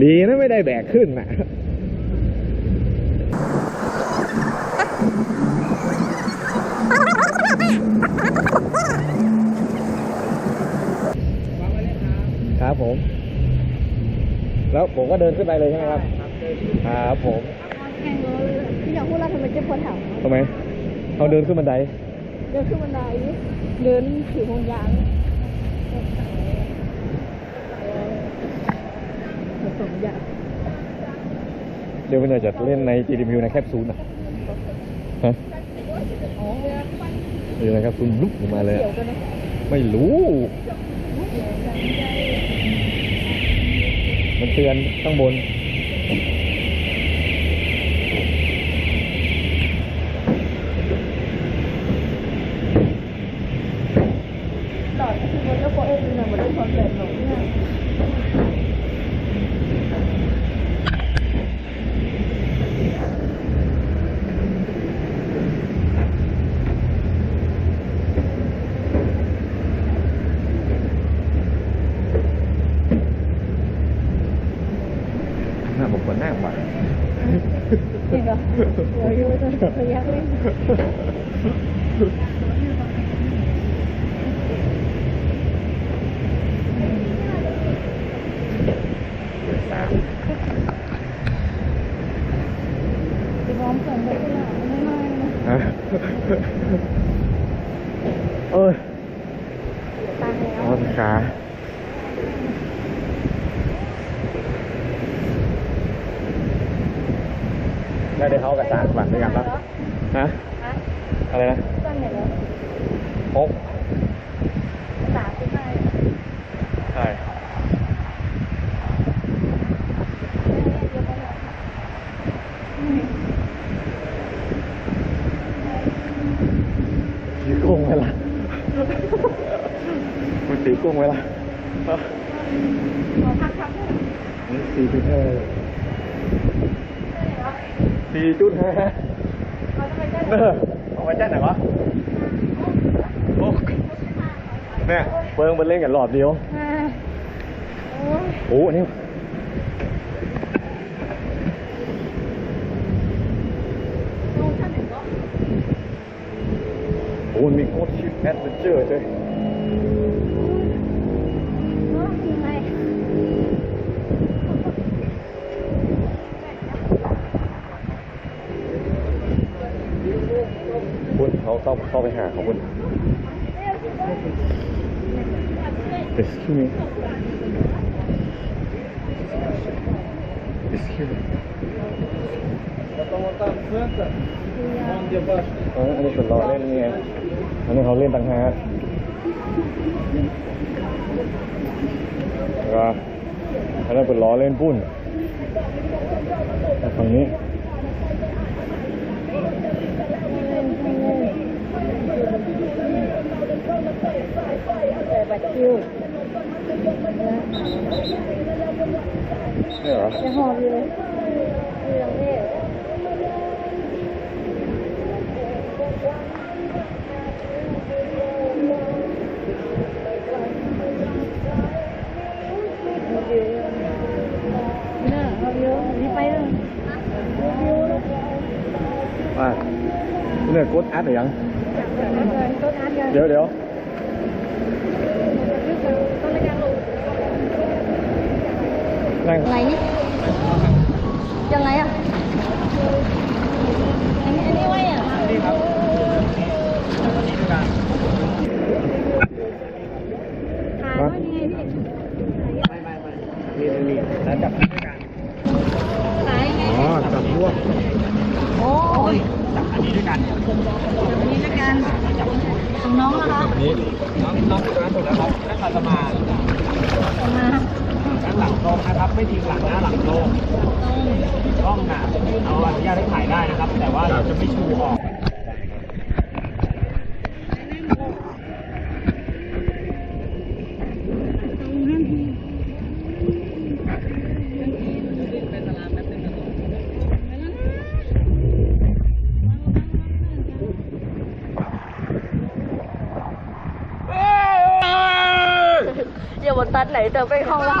ดีนะไม่ได้แบกขึ้นนะครับผม แล้วผมก็เดินขึ้นไปเลยใช่ไหมครับ ครับผมแข่งเลยพี่อยากพูดแล้วทำไมเจ็บปวดแถวทำไมเขาเดินขึ้นบันได เดินขึ้นบันได เดินถือพวงยาง ผสมยางเดี๋ยวมันจะเล่นในจีดีวิวในแคปซูลอะฮะอ๋ออยู่ในแคปซูลลุกออกมาเลยไม่รู้ มันเตือนข้างบน หลอดคือมันก็โปรเอ็นหนึ่งมันได้ความแบบหนูเนี่ย หน้าผมก ว่าหน้าหวานจริงเหรอโอ้ยไม่ต้องพยักเล่นสามจะพร้อมส่งไปที่ไหนไม่ไม่นะฮะเออตายแล้วอ๋อขาได้ได้เขากับสารฝันด้วยกันปะฮะฮะอะไรนะตั้งไหนแล้วหกสามสิบห้าใช่ตีกุ้งไหมล่ะคุณตีกุ้งไหมล่ะขอพักครับสี่จุดห้า สี่จุดห้าเขาจะไปได้เออเอาไปแจ้งไหนวะโอ้เนี่ยเบิ้งมันเล่นกันรอบเดียวโอ้ยโอ้อันนี้ดูท่านไหนก็โอ้มันมีโคตรชิปแอดเวนเจอร์ด้วย ยังไง คุณ เขาต้องเข้าไปหาเของคุณ Excuse me Excuse me อ๋ออันนี้ส่วนเราเล่นนี่ไงอันนี้เขาเล่นต่างหากวก็อันนั้นเป็นล้อเล่นปุ้นฝั่งนี้ แต่บัตรคิวนี่เหรอจะหอบอยู่เลยเรื่องเล่น่าเอาเยอะนี่ ไปเลยอะเนี่ยกดอัดหรือยังต้นอันยังเดี๋ยวเดี๋ยวนั่งไงนี่ยังไงอะอันนี้อันนี้ไว้อะนี่ครับหาว่ายังไงพี่มีมีแล้วจับด้วยกันหายังไงอ๋อจับร่วมโอ้ยจับอันนี้ด้วยกันจับอันนี้ด้วยกันของน้องนะคะอันนี้น้องน้องตัวนั้นถูกแล้วครับนักการสมา ออกมา ด้านหลั งตรงนะครับ ไม่ทิ้งหลังหน้าหลังตรงกล้องน่ะเอาอนุญาตให้ถ่ายได้นะครับ แต่ว่าเราจะไม่ชูออกอย่าบนตัดไหนแต่ไปห้องละ